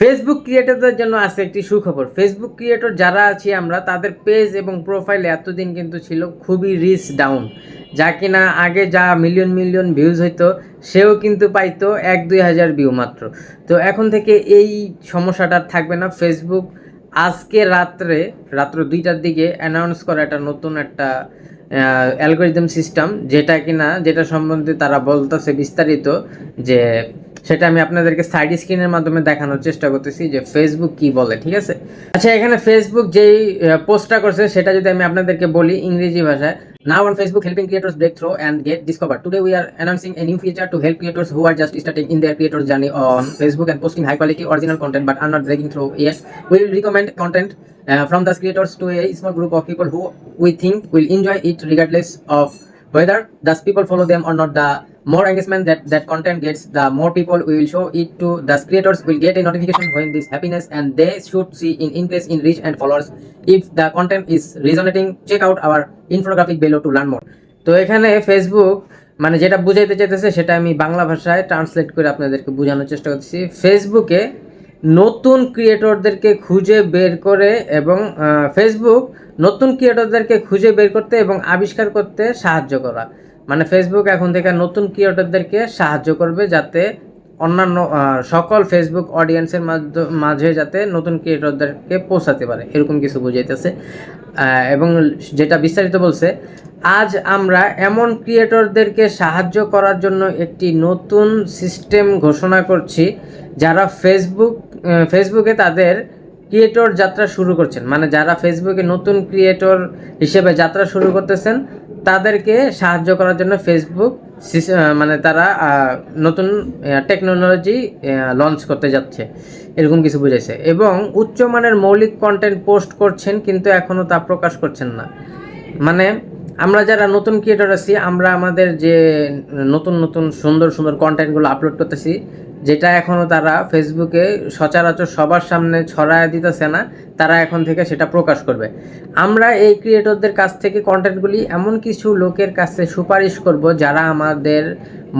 Facebook ক্রিয়েটরদের জন্য আছে একটি সুখবর। ফেসবুক ক্রিয়েটর যারা আছি আমরা, তাদের পেজ এবং প্রোফাইল এতদিন কিন্তু ছিল খুবই রিচ ডাউন যা কিনা আগে যা মিলিয়ন মিলিয়ন ভিউজ হইতো, সেও কিন্তু পাইতো এক দুই হাজার ভিউ মাত্র। তো এখন থেকে এই সমস্যাটা থাকবে না। ফেসবুক আজকে রাত্রে, রাত্র দুইটার দিকে অ্যানাউন্স করা একটা নতুন একটা অ্যালগোরিদম সিস্টেম যেটা কিনা, যেটা সম্বন্ধে তারা বলতেছে বিস্তারিত, যে সেটা আমি আপনাদেরকে সাইড স্ক্রিনের মাধ্যমে দেখানোর চেষ্টা করতেছি যে ফেসবুক কি বলে ঠিক আছে আচ্ছা এখানে ফেসবুক যেই পোস্টটা করছে সেটা যদি আমি আপনাদেরকে বলি ইংরেজি ভাষায় Now on Facebook, helping creators break through and get discovered. Today we are announcing a new feature to help creators who are just starting in their creators journey on Facebook and posting high quality original content but are not breaking through yet. We will recommend content uh, from those creators to a small group of people who we think will enjoy it regardless of whether those people follow them or not. The more engagement that that content gets, the more people we will show it to. Those creators will get a notification when this happiness and they should see in increase in reach and followers. If the content is resonating, check out our infographic below to learn more. তো এখানে Facebook মানে যেটা বুঝাইতে চাইতেছে সেটা আমি বাংলা ভাষায় translate করে আপনাদেরকে বোঝানোর চেষ্টা করতেছি ফেসবুকে নতুন ক্রিয়েটরদেরকে খুঁজে বের করে এবং ফেসবুক নতুন ক্রিয়েটরদেরকে খুঁজে বের করতে এবং আবিষ্কার করতে সাহায্য করা মানে ফেসবুক এখন থেকে নতুন ক্রিয়েটরদেরকে সাহায্য করবে যাতে অন্যান্য সকল ফেসবুক অডিয়েন্সের মাঝে যাতে নতুন ক্রিয়েটরদেরকে পৌঁছাতে পারে। এরকম কিছু বুঝাইতেছে। এবং যেটা বিস্তারিত বলছে, আজ আমরা এমন ক্রিয়েটরদেরকে সাহায্য করার জন্য একটি নতুন সিস্টেম ঘোষণা করছি, যারা ফেসবুক ফেসবুকে তাদের ক্রিয়েটর যাত্রা শুরু করছেন। মানে যারা ফেসবুকে নতুন ক্রিয়েটর হিসেবে যাত্রা শুরু করতেছেন, তাদেরকে সাহায্য করার জন্য ফেসবুক মানে তারা নতুন টেকনোলজি লঞ্চ করতে যাচ্ছে। এরকম কিছু বুঝেছে এবং উচ্চমানের মৌলিক কন্টেন্ট পোস্ট করছেন, কিন্তু এখনও তা প্রকাশ করছেন না। মানে আমরা যারা নতুন ক্রিয়েটর আছি, আমরা আমাদের যে নতুন নতুন সুন্দর সুন্দর কন্টেন্টগুলো আপলোড করতেছি যেটা এখনও তারা ফেসবুকে সচরাচর সবার সামনে ছড়ায় দিতেছে না, তারা এখন থেকে সেটা প্রকাশ করবে। আমরা এই ক্রিয়েটরদের কাছ থেকে কন্টেন্টগুলি এমন কিছু লোকের কাছে সুপারিশ করব যারা আমাদের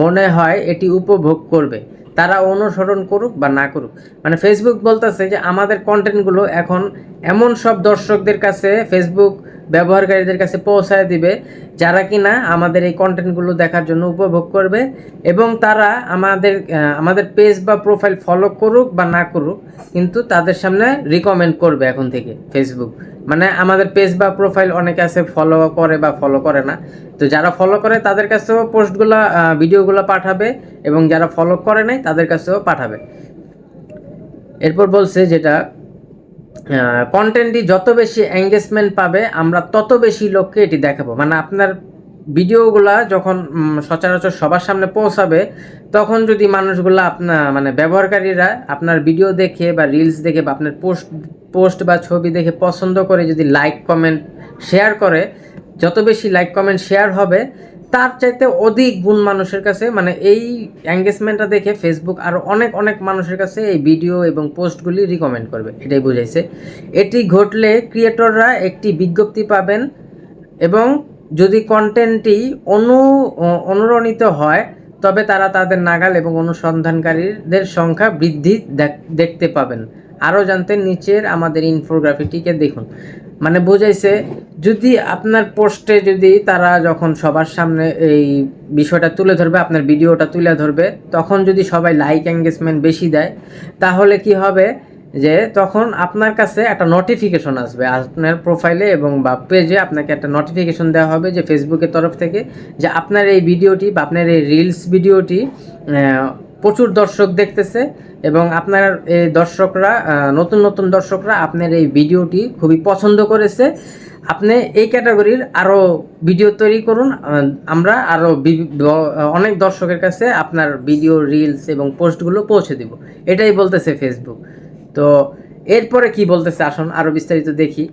মনে হয় এটি উপভোগ করবে। তারা অনুসরণ করুক বা না করুক। মানে ফেসবুক বলতেছে যে, আমাদের কন্টেন্টগুলো এখন এমন সব দর্শকদের কাছে ফেসবুক ব্যবহারকারীদের কাছে পৌঁছায় দিবে, যারা কিনা আমাদের এই কন্টেন্টগুলো দেখার জন্য উপভোগ করবে এবং তারা আমাদের আমাদের পেজ বা প্রোফাইল ফলো করুক বা না করুক, কিন্তু তাদের সামনে রিকমেন্ড করবে এখন থেকে ফেসবুক মানে আমাদের পেজ বা প্রোফাইল অনেকে আছে ফলো করে বা ফলো করে না। তো যারা ফলো করে, তাদের কাছেও পোস্টগুলো ভিডিওগুলো পাঠাবে এবং যারা ফলো করে নাই, তাদের কাছেও পাঠাবে। এরপর বলছে যেটা কন্টেন্টটি যত বেশি এঙ্গেজমেন্ট পাবে, আমরা তত বেশি লোককে এটি দেখাবো। মানে আপনার ভিডিওগুলা যখন সচরাচর সবার সামনে পৌঁছাবে, তখন যদি মানুষগুলা আপনার মানে ব্যবহারকারীরা আপনার ভিডিও দেখে বা রিলস দেখে বা আপনার পোস্ট পোস্ট বা ছবি দেখে পছন্দ করে যদি লাইক কমেন্ট শেয়ার করে, যত বেশি লাইক কমেন্ট শেয়ার হবে, তার চাইতে অধিক গুণ মানুষের কাছে মানে এই এঙ্গেজমেন্টটা দেখে ফেসবুক আরও অনেক অনেক মানুষের কাছে এই ভিডিও এবং পোস্টগুলি রিকমেন্ড করবে। এটাই বুঝাইছে। এটি ঘটলে ক্রিয়েটররা একটি বিজ্ঞপ্তি পাবেন এবং যদি কন্টেন্টটি অনু অনুরণিত হয়, তবে তারা তাদের নাগাল এবং অনুসন্ধানকারীদের সংখ্যা বৃদ্ধি দেখ- দেখতে পাবেন। আরও জানতে নিচের আমাদের ইনফোগ্রাফিটিকে দেখুন। মানে বোঝাইছে, যদি আপনার পোস্টে যদি তারা যখন সবার সামনে এই বিষয়টা তুলে ধরবে, আপনার ভিডিওটা তুলে ধরবে, তখন যদি সবাই লাইক এঙ্গেজমেন্ট বেশি দেয়, তাহলে কি হবে? যে তখন আপনার কাছে একটা নোটিফিকেশন আসবে আপনার প্রোফাইলে এবং বা পেজে আপনাকে একটা নোটিফিকেশন দেওয়া হবে যে ফেসবুকের তরফ থেকে যে আপনার এই ভিডিওটি বা আপনার এই রিলস ভিডিওটি প্রচুর দর্শক দেখতেছে এবং আপনার এই দর্শকরা নতুন নতুন দর্শকরা আপনার এই ভিডিওটি খুবই পছন্দ করেছে। আপনি এই ক্যাটাগরির আরও ভিডিও তৈরি করুন। আমরা আরও অনেক দর্শকের কাছে আপনার ভিডিও রিলস এবং পোস্টগুলো পৌঁছে দিব। এটাই বলতেছে ফেসবুক তো এরপরে কি বলতেছে? আসুন আরও বিস্তারিত দেখি।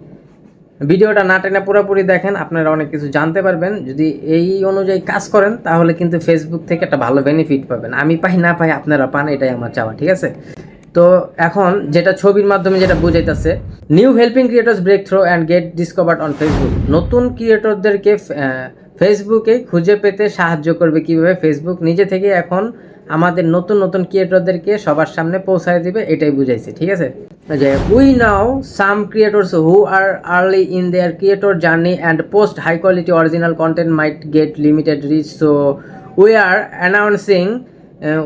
ভিডিওটা না টেনে পুরোপুরি দেখেন, আপনারা অনেক কিছু জানতে পারবেন। যদি এই অনুযায়ী কাজ করেন, তাহলে কিন্তু ফেসবুক থেকে একটা ভালো বেনিফিট পাবেন। আমি পাই, না পাই আপনারা পান, এটাই আমার চাওয়া, ঠিক আছে? তো এখন যেটা ছবির মাধ্যমে যেটা বুঝাইতেছে new helping creators break through and get discovered on Facebook নতুন ক্রিয়েটরদেরকে ফেসবুকে খুঁজে পেতে সাহায্য করবে কীভাবে? ফেসবুক নিজে থেকে এখন আমাদের নতুন নতুন ক্রিয়েটরদেরকে সবার সামনে পৌঁছায় দিবে, এটাই বুঝাইছে, ঠিক আছে? যে we now some creators who are early in their creator journey and post high quality original content might get limited reach so we are announcing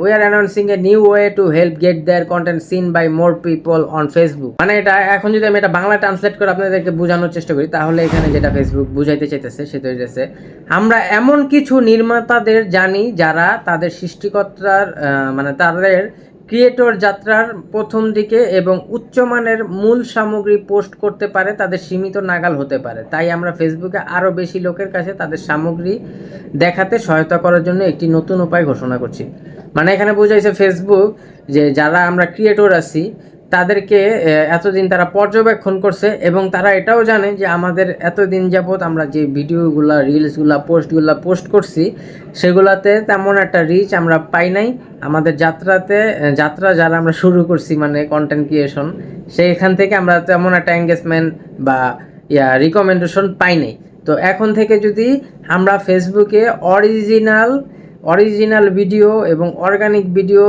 we are announcing a new way to help get their content seen by more people on Facebook মানে এটা এখন যদি আমি এটা Bangla translate করে আপনাদেরকে বোঝানোর চেষ্টা করি, তাহলে এখানে যেটা ফেসবুক বুঝাইতে চাইতেছে সেটা হইতেছে, আমরা এমন কিছু নির্মাতাদের জানি যারা তাদের সৃষ্টিকর্তার মানে তাদের ক্রিয়েটর যাত্রার প্রথম দিকে এবং উচ্চমানের মূল সামগ্রী পোস্ট করতে পারে, তাদের সীমিত নাগাল হতে পারে। তাই আমরা ফেসবুকে আরও বেশি লোকের কাছে তাদের সামগ্রী দেখাতে সহায়তা করার জন্য একটি নতুন উপায় ঘোষণা করছি। মানে এখানে বোঝাইছে ফেসবুক যে যারা আমরা ক্রিয়েটর আছি তাদেরকে এতদিন তারা পর্যবেক্ষণ করছে এবং তারা এটাও জানে যে আমাদের এতদিন যাবৎ আমরা যে ভিডিওগুলা রিলসগুলা পোস্টগুলা পোস্ট করছি, সেগুলাতে তেমন একটা রিচ আমরা পাই নাই। আমাদের যাত্রাতে যাত্রা যারা আমরা শুরু করছি মানে কন্টেন্ট ক্রিয়েশন সেইখান থেকে আমরা তেমন একটা এঙ্গেজমেন্ট বা, ইয়া রিকমেন্ডেশন পাই নাই। তো এখন থেকে যদি আমরা ফেসবুকে অরিজিনাল অরিজিনাল ভিডিও এবং অর্গানিক ভিডিও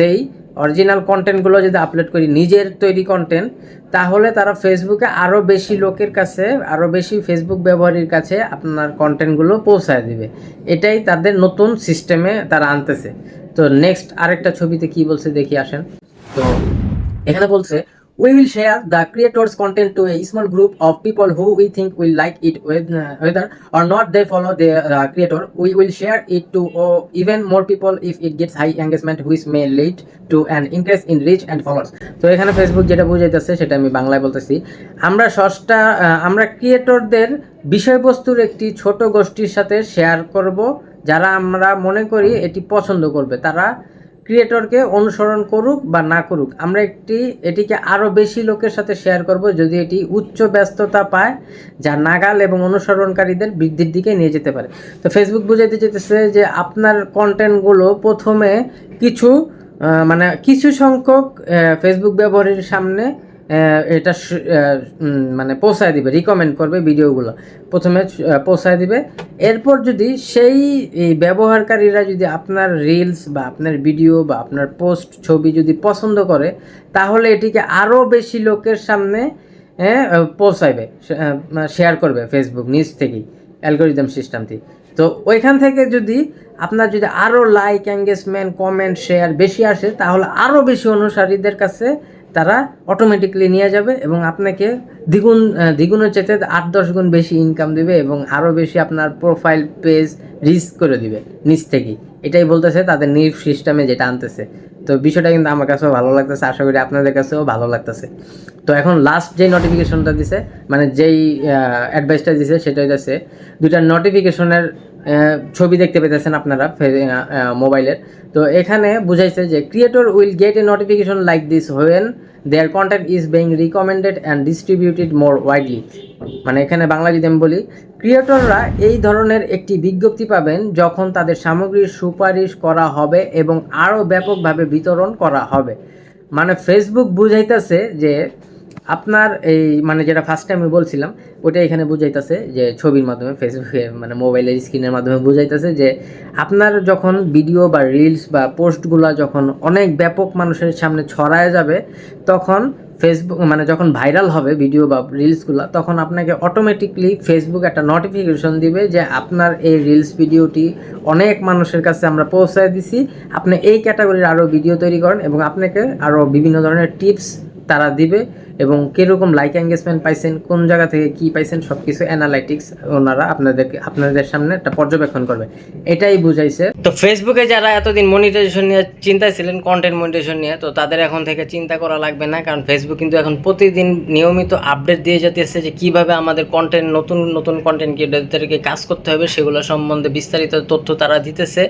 দেই অরিজিনাল কন্টেন্টগুলো যদি আপলোড করি, নিজের তৈরি কন্টেন্ট তাহলে তারা ফেসবুকে আরও বেশি লোকের কাছে আরও বেশি ফেসবুক ব্যবহারীর কাছে আপনার কন্টেন্টগুলো পৌঁছায় দেবে। এটাই তাদের নতুন সিস্টেমে তারা আনতেছে। তো নেক্সট আরেকটা ছবিতে কি বলছে দেখি আসেন। তো এখানে বলছে we will share the creators content to a small group of people who we think will like it uh, whether or not they follow the uh, creator we will share it to uh, even more people if it gets high engagement which may lead to an increase in reach and followers তো এখানে Facebook যেটা বুঝাইতেছে সেটা আমি বাংলায় বলতেছি আমরা আহ, আমরা ক্রিয়েটরদের বিষয়বস্তুর একটি ছোট গোষ্ঠীর সাথে শেয়ার করব যারা আমরা মনে করি এটি পছন্দ করবে তারা ক্রিয়েটরকে অনুসরণ করুক বা না করুক, আমরা একটি, এটিকে আরও বেশি লোকের সাথে শেয়ার করব যদি এটি উচ্চ ব্যস্ততা পায়, যা নাগাল এবং অনুসরণকারীদের বৃদ্ধির দিকে নিয়ে যেতে পারে। তো ফেসবুক বুঝাইতে যেতেছে যে আপনার কন্টেন্টগুলো প্রথমে কিছু মানে কিছু সংখ্যক ফেসবুক ব্যবহারের সামনে এটা মানে পৌঁছায় দিবে রিকমেন্ড করবে ভিডিওগুলো। প্রথমে পৌঁছায় দিবে। এরপর যদি সেই ব্যবহারকারীরা যদি আপনার রিলস বা আপনার ভিডিও বা আপনার পোস্ট ছবি যদি পছন্দ করে, তাহলে এটিকে আরও বেশি লোকের সামনে পৌঁছাইবে শেয়ার করবে ফেসবুক নিজ থেকেই অ্যালগোরিদম সিস্টেমটি তো ওইখান থেকে যদি আপনার যদি আরও লাইক এঙ্গেজমেন্ট কমেন্ট শেয়ার বেশি আসে, তাহলে আরও বেশি অনুসারীদের কাছে তারা অটোমেটিকলি নিয়ে যাবে এবং আপনাকে দ্বিগুণ দ্বিগুণের চেতে আট দশ গুণ বেশি ইনকাম দিবে এবং আরও বেশি আপনার প্রোফাইল পেজ রিস্ক করে দিবে নিচ থেকেই। এটাই বলতেছে তাদের নিউ সিস্টেমে যেটা আনতেছে। তো বিষয়টা কিন্তু আমার কাছেও ভালো লাগতেছে, আশা করি আপনাদের কাছেও ভালো লাগতেছে। তো এখন লাস্ট যেই নোটিফিকেশনটা দিছে মানে যেই অ্যাডভাইসটা দিছে সেটা হচ্ছে দুইটা নোটিফিকেশনের ছবি দেখতে পেতেছেন আপনারা মোবাইলের তো এখানে বুঝাইছে যে creator will get a notification like this when their content is being recommended and distributed more widely মানে এখানে বাংলা যদি আমি বলি ক্রিয়েটররা এই ধরনের একটি বিজ্ঞপ্তি পাবেন যখন তাদের সামগ্রীর সুপারিশ করা হবে এবং আরও ব্যাপকভাবে বিতরণ করা হবে। মানে ফেসবুক বুঝাইতেছে যে আপনার এই মানে যেটা ফার্স্ট টাইম আমি বলছিলাম ওটা এখানে বুঝাইতেছে যে ছবির মাধ্যমে ফেসবুকে মানে মোবাইলের স্ক্রিনের মাধ্যমে বুঝাইতেছে যে আপনার যখন ভিডিও বা রিলস বা পোস্টগুলো যখন অনেক ব্যাপক মানুষের সামনে ছড়ায় যাবে, তখন ফেসবুক মানে যখন ভাইরাল হবে ভিডিও বা রিলসগুলো তখন আপনাকে অটোমেটিকলি ফেসবুক একটা নোটিফিকেশন দিবে যে আপনার এই রিলস ভিডিওটি অনেক মানুষের কাছে আমরা পৌঁছায় দিছি। আপনি এই ক্যাটাগরির আরও ভিডিও তৈরি করেন এবং আপনাকে আরও বিভিন্ন ধরনের টিপস তারা দিবে। এবং কীরকম লাইক এঙ্গেজমেন্ট পাইছেন, কোন জায়গা থেকে কি পাইছেন সব কিছু অ্যানালাইটিক্স ওনারা আপনাদেরকে আপনাদের সামনে একটা পর্যবেক্ষণ করবে। এটাই বুঝাইছে। তো ফেসবুকে যারা এতদিন মনিটাইজেশন নিয়ে চিন্তায় ছিলেন কন্টেন্ট মনিটাইজেশন নিয়ে, তো তাদের এখন থেকে চিন্তা করা লাগবে না, কারণ ফেসবুক কিন্তু এখন প্রতিদিন নিয়মিত আপডেট দিয়ে যেতেছে যে কীভাবে আমাদের কন্টেন্ট নতুন নতুন কন্টেন্ট ক্রিয়েটারদেরকে কাজ করতে হবে, সেগুলো সম্বন্ধে বিস্তারিত তথ্য তারা দিতেছে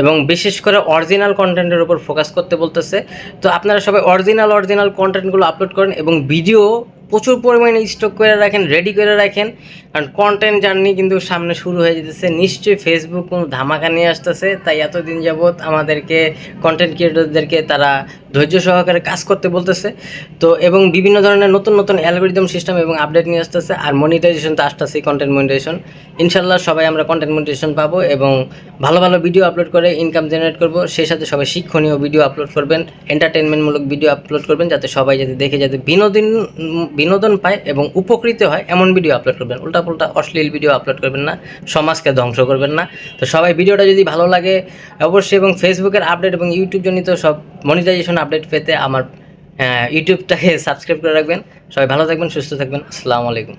এবং বিশেষ করে অরিজিনাল কন্টেন্টের উপর ফোকাস করতে বলতেছে। তো আপনারা সবাই অরিজিনাল অরিজিনাল কন্টেন্টগুলো আপলোড করেন এবং ভিডিও প্রচুর পরিমাণে স্টক করে রাখেন রেডি করে রাখেন। কারণ কন্টেন্ট জার্নি কিন্তু সামনে শুরু হয়ে যেতেছে। নিশ্চয়ই ফেসবুক কোনো ধামাকা নিয়ে আসতেছে। তাই এতদিন যাবৎ আমাদেরকে কন্টেন্ট ক্রিয়েটরদেরকে তারা ধৈর্য সহকারে কাজ করতে বলতেছে। তো এবং বিভিন্ন ধরনের নতুন নতুন অ্যালগোরিদম সিস্টেম এবং আপডেট নিয়ে আসতেছে। আর মনিটাইজেশন তো আসতেছে কন্টেন্ট মনিটাইজেশন ইনশাল্লাহ সবাই আমরা কন্টেন্ট মনিটাইজেশন পাবো এবং ভালো ভালো ভিডিও আপলোড করে ইনকাম জেনারেট করব। সেই সাথে সবাই শিক্ষণীয় ভিডিও আপলোড করবেন এন্টারটেনমেন্টমূলক ভিডিও আপলোড করবেন, যাতে সবাই যাতে দেখে যাতে বিনোদন বিনোদন পায় এবং উপকৃত হয় এমন ভিডিও আপলোড করবেন। উল্টাপুল্টা অশ্লীল ভিডিও আপলোড করবেন না, সমাজকে ধ্বংস করবেন না। তো সবাই ভিডিওটা যদি ভালো লাগে, অবশ্যই এবং ফেসবুকের আপডেট এবং ইউটিউব জনিত সব মনিটাইজেশন আপডেট পেতে আমার ইউটিউবটাকে সাবস্ক্রাইব করে রাখবেন। সবাই ভালো থাকবেন, সুস্থ থাকবেন। আসসালামু আলাইকুম।